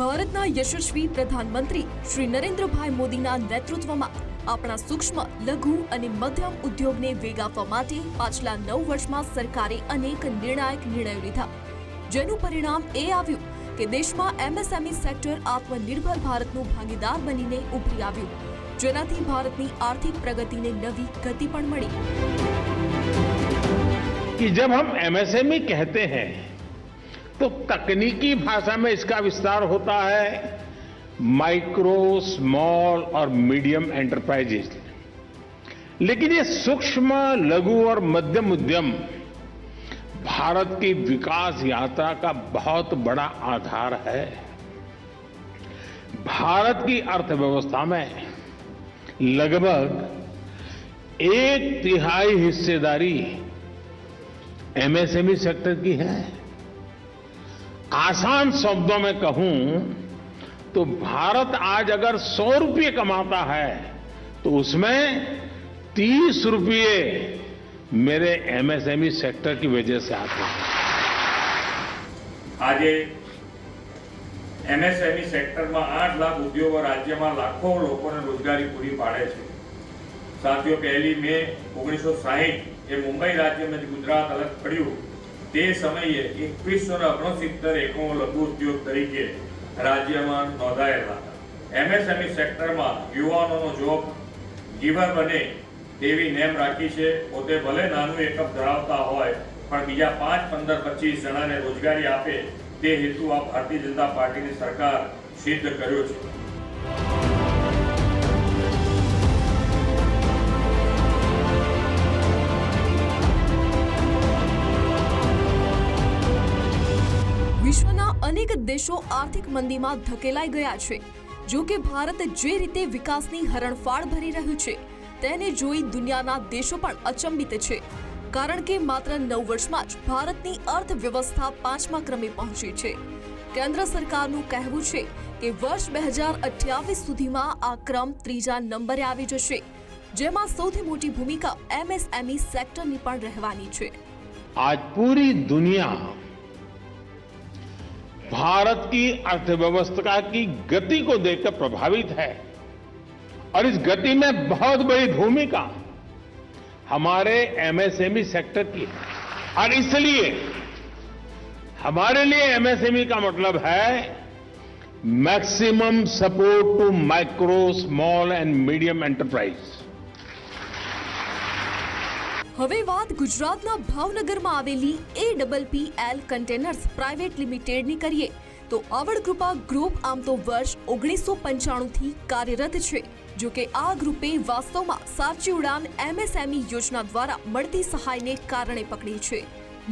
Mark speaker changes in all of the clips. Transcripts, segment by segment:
Speaker 1: ભારતના યશસ્વી પ્રધાનમંત્રી શ્રી નરેન્દ્રભાઈ મોદીના નેતૃત્વમાં આપણા સૂક્ષ્મ લઘુ અને મધ્યમ ઉદ્યોગને વેગ આપવા માટે પાછલા નવ વર્ષમાં સરકારે અનેક નિર્ણાયક નિર્ણયો લીધા જેનું પરિણામ એ આવ્યું કે દેશમાં એમએસએમઈ સેક્ટર આત્મનિર્ભર ભારતનું ભાગીદાર બનીને ઉભરી આવ્યું જેનાથી ભારતની આર્થિક પ્રગતિને નવી ગતિ પણ મળી
Speaker 2: कि जब हम एमएसएमई कहते हैं तो तकनीकी भाषा में इसका विस्तार होता है माइक्रो स्मॉल और मीडियम एंटरप्राइजेज लेकिन ये सूक्ष्म, लघु और मध्यम उद्यम भारत की विकास यात्रा का बहुत बड़ा आधार है। भारत की अर्थव्यवस्था में लगभग एक तिहाई हिस्सेदारी एमएसएमई सेक्टर की है। आसान शब्दों में कहूं तो भारत आज अगर सौ रुपये कमाता है तो उसमें तीस रुपये मेरे एमएसएमई सेक्टर की वजह से आते हैं
Speaker 3: આજે એમએસએમઈ સેક્ટરમાં આઠ લાખ ઉદ્યોગો રાજ્યમાં લાખો લોકોને રોજગારી પૂરી પાડે છે સાથીઓ પહેલી મે ઓગણીસો સાહીઠ એ મુંબઈ રાજ્યમાંથી ગુજરાત અલગ પડ્યું તે સમયે એકવીસો ને ઓગણસિત્તેર એકમો લઘુ ઉદ્યોગ તરીકે રાજ્યમાં નોંધાયેલા એમએસએમઈ સેક્ટરમાં યુવાનોનો જોબ ગીવર બને તેવી નેમ રાખી છે. પોતે ભલે નાનું એકમ ધરાવતા હોય, પણ બીજા પાંચ, પંદર, પચીસ જણાને રોજગારી આપે તે હેતુ આ ભારતીય જનતા પાર્ટીની સરકાર સિદ્ધ કર્યો છે.
Speaker 1: વિશ્વના અનેક દેશો આર્થિક મંદીમાં ધકેલાઈ ગયા છે. જો કે ભારત જે રીતે વિકાસની હરણફાળ ભરી રહ્યું છે, તેને જોઈ દુનિયાના દેશો પણ અચંબિત છે. કારણ કે માત્ર નવ વર્ષમાં જ ભારતની અર્થવ્યવસ્થા પાંચમા ક્રમે પહોંચી છે. કેન્દ્ર સરકારનું કહેવું છે કે વર્ષ બે હજાર અઠ્યાવીસ સુધીમાં આ ક્રમ ત્રીજા નંબરે આવી જશે, જેમાં સૌથી મોટી ભૂમિકા એમએસએમઈ સેક્ટરની પણ રહેવાની છે.
Speaker 2: આજ પૂરી દુનિયા भारत की अर्थव्यवस्था की गति को देखकर प्रभावित है। और इस गति में बहुत बड़ी भूमिका हमारे एमएसएमई सेक्टर की है। और इसलिए हमारे लिए एमएसएमई का मतलब है maximum support to micro, small and medium enterprise.
Speaker 1: હવે વાત ગુજરાતના ભાવનગરમાં આવેલી એ double P L containers private લિમિટેડની કરીએ. તો આવડ કૃપા ગ્રુપ આમ તો વર્ષ ઓગણીસો પંચાણુંથી કાર્યરત છે. જો કે આ ગ્રુપે વાસ્તવમાં સાચી ઉડાન એમએસએમઈ યોજના દ્વારા મળતી સહાયને કારણે પકડી છે.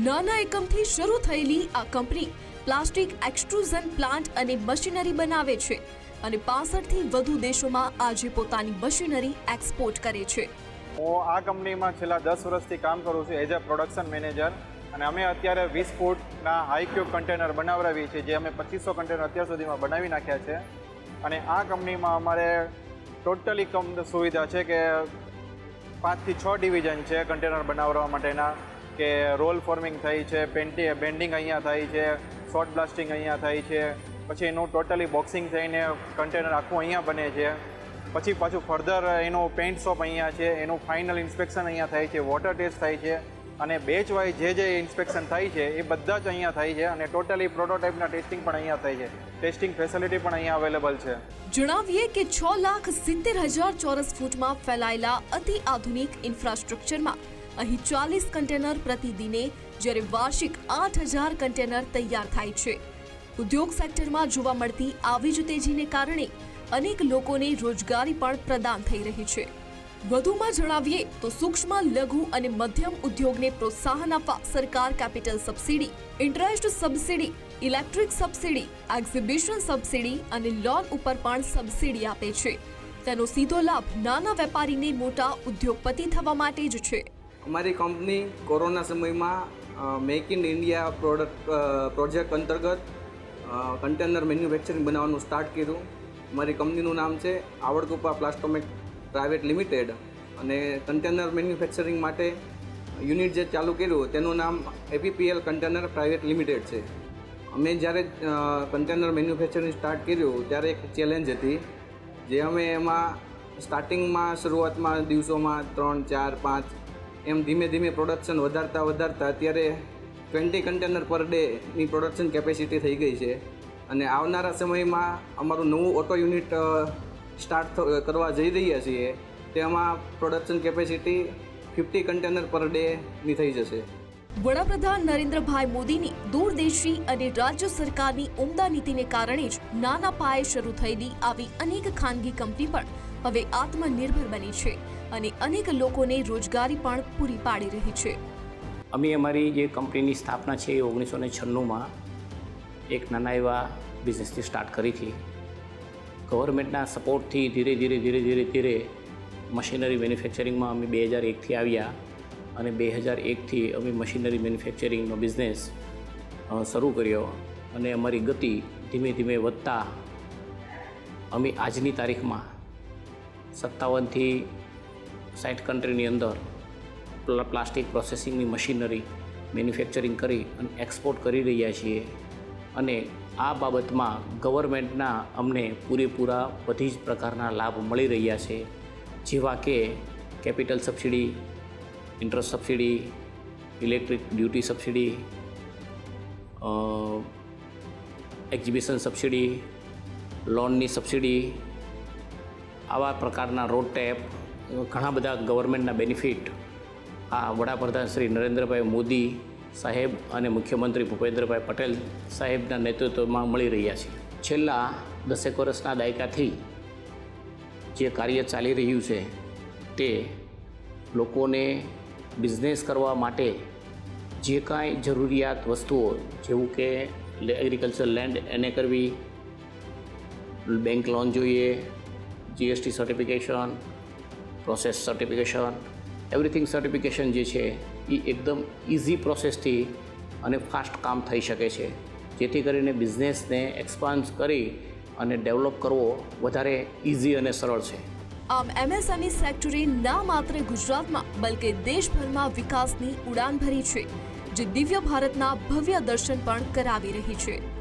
Speaker 1: નાના એકમથી શરૂ થયેલી આ કંપની પ્લાસ્ટિક એક્સટ્રુઝન પ્લાન્ટ અને મશીનરી બનાવે છે અને પાસઠથી વધુ દેશોમાં આજે પોતાની મશીનરી એક્સપોર્ટ કરે છે.
Speaker 4: હું આ કંપનીમાં છેલ્લા દસ વર્ષથી કામ કરું છું એઝ અ પ્રોડક્શન મેનેજર અને અમે અત્યારે વીસ ફૂટના હાઈક્યુબ કન્ટેનર બનાવડાવીએ છીએ, જે અમે પચીસો કન્ટેનર અત્યાર સુધીમાં બનાવી નાખ્યા છે. અને આ કંપનીમાં અમારે ટોટલી કમ સુવિધા છે કે પાંચથી છ ડિવિઝન છે કન્ટેનર બનાવવા માટેના, કે રોલ ફોર્મિંગ થાય છે પેન્ટી બેન્ડિંગ અહીંયા થાય છે શોર્ટ બ્લાસ્ટિંગ અહીંયા થાય છે. પછી એનું ટોટલી બોક્સિંગ થઈને કન્ટેનર આખું અહીંયા બને છે. પછી પાછું ફર્ધર એનો પેઇન્ટ શોપ અહીંયા છે, એનું ફાઇનલ ઇન્સ્પેક્શન અહીંયા થાય છે વોટર ટેસ્ટ થાય છે, અને બેચ વાઇઝ જે જે ઇન્સ્પેક્શન થાય છે, એ બધા જ અહીંયા થાય છે, અને ટોટલી પ્રોટોટાઇપના ટેસ્ટિંગ પણ અહીંયા થાય છે. ટેસ્ટિંગ ફેસિલિટી પણ અહીંયા અવેલેબલ છે.
Speaker 1: જણાવીએ કે છ લાખ સિત્તેર હજાર ચોરસ ફૂટમાં ફેલાયેલા અતિ આધુનિક ઇન્ફ્રાસ્ટ્રક્ચરમાં અહીં ચાલીસ કન્ટેનર પ્રતિદિને, જ્યારે વાર્ષિક આઠ હજાર કન્ટેનર તૈયાર થાય છે. ઉદ્યોગ સેક્ટરમાં જોવા મળતી આવી જ તેજીને કારણે અનેક લોકોને રોજગારી પણ પ્રદાન થઈ રહી છે. વધુમાં જણાવીએ તો સૂક્ષ્મ, લઘુ અને મધ્યમ ઉદ્યોગને પ્રોત્સાહન આપવા સરકાર capital subsidy interest subsidy electric subsidy exhibition subsidy અને લોન ઉપર પણ સબસિડી આપે છે. તેનો સીધો લાભ નાના વેપારીને મોટા ઉદ્યોગપતિ થવા માટે જ છે.
Speaker 5: અમારી કંપની કોરોના સમયમાં make in India product project અંતર્ગત કન્ટેનર મેન્યુફેક્ચરિંગ બનાવવાનું સ્ટાર્ટ કર્યું. અમારી કંપનીનું નામ છે આવડકુપા પ્લાસ્ટોમેક પ્રાઇવેટ લિમિટેડ. અને કન્ટેનર મેન્યુફેક્ચરિંગ માટે યુનિટ જે ચાલુ કર્યું તેનું નામ એપીપીએલ કન્ટેનર પ્રાઇવેટ લિમિટેડ છે. અમે જ્યારે કન્ટેનર મેન્યુફેક્ચરિંગ સ્ટાર્ટ કર્યું ત્યારે એક ચેલેન્જ હતી જે અમે એમાં સ્ટાર્ટિંગમાં, શરૂઆતમાં દિવસોમાં ત્રણ, ચાર, પાંચ એમ ધીમે ધીમે પ્રોડક્શન વધારતા વધારતા અત્યારે ટ્વેન્ટી કન્ટેનર પર ડેની પ્રોડક્શન કેપેસિટી થઈ ગઈ છે. અને આવનારા સમયમાં અમારું નવું ઓટો યુનિટ સ્ટાર્ટ કરવા જઈ રહ્યા છીએ તેમાં પ્રોડક્શન કેપેસિટી ફિફ્ટી કન્ટેનર પર ડેની થઈ જશે.
Speaker 1: વડાપ્રધાન નરેન્દ્રભાઈ મોદીની દૂરદેશી અને રાજ્ય સરકારની ઉમદા નીતિને કારણે જ નાના પાયે શરૂ થયેલી આવી અનેક ખાનગી કંપની પણ હવે આત્મનિર્ભર બની છે અને અનેક લોકોને રોજગારી પણ પૂરી પાડી રહી છે.
Speaker 6: અમે અમારી જે કંપનીની સ્થાપના છે એ ઓગણીસો ને છન્નુંમાં એક નાના એવા બિઝનેસથી સ્ટાર્ટ કરી હતી. ગવર્મેન્ટના સપોર્ટથી ધીરે ધીરે ધીરે ધીરે ધીરે મશીનરી મેન્યુફેક્ચરિંગમાં અમે બે હજાર એકથી આવ્યા અને બે હજાર એકથી અમે મશીનરી મેન્યુફેક્ચરિંગનો બિઝનેસ શરૂ કર્યો અને અમારી ગતિ ધીમે ધીમે વધતા અમે આજની તારીખમાં સત્તાવનથી સાઠ કન્ટ્રીની અંદર પ્લાસ્ટિક પ્રોસેસિંગની મશીનરી મેન્યુફેક્ચરિંગ કરી અને એક્સપોર્ટ કરી રહ્યા છીએ. અને આ બાબતમાં ગવર્મેન્ટના અમને પૂરેપૂરા બધી જ પ્રકારના લાભ મળી રહ્યા છે. જેવા કે capital subsidy, interest subsidy, electric duty subsidy exhibition subsidy, લોનની સબસિડી, આવા પ્રકારના રોડ ટેપ, ઘણા બધા ગવર્મેન્ટના બેનિફિટ આ વડાપ્રધાન શ્રી નરેન્દ્રભાઈ મોદી સાહેબ અને મુખ્યમંત્રી ભૂપેન્દ્રભાઈ પટેલ સાહેબના નેતૃત્વમાં મળી રહ્યા છે. છેલ્લા દસેક વર્ષના દાયકાથી જે કાર્ય ચાલી રહ્યું છે, તે લોકોને બિઝનેસ કરવા માટે જે કાંઈ જરૂરિયાત વસ્તુઓ, જેવું કે એગ્રીકલ્ચર લેન્ડ એને કરવી બેંક લોન જોઈએ GST certification process certification everything certification જે છે એ એકદમ ઇઝી પ્રોસેસથી અને ફાસ્ટ કામ થઈ શકે છે. જેથી કરીને બિઝનેસને એક્સપાન્સ કરી અને ડેવલપ કરવો વધારે ઇઝી અને સરળ છે.
Speaker 1: આમ એમએસએમઈ સેક્ટરે ના માત્ર ગુજરાતમાં, બલકે દેશભરમાં વિકાસની ઉડાન ભરી છે, જે દિવ્ય ભારતના ભવ્ય દર્શન પણ કરાવી રહી છે.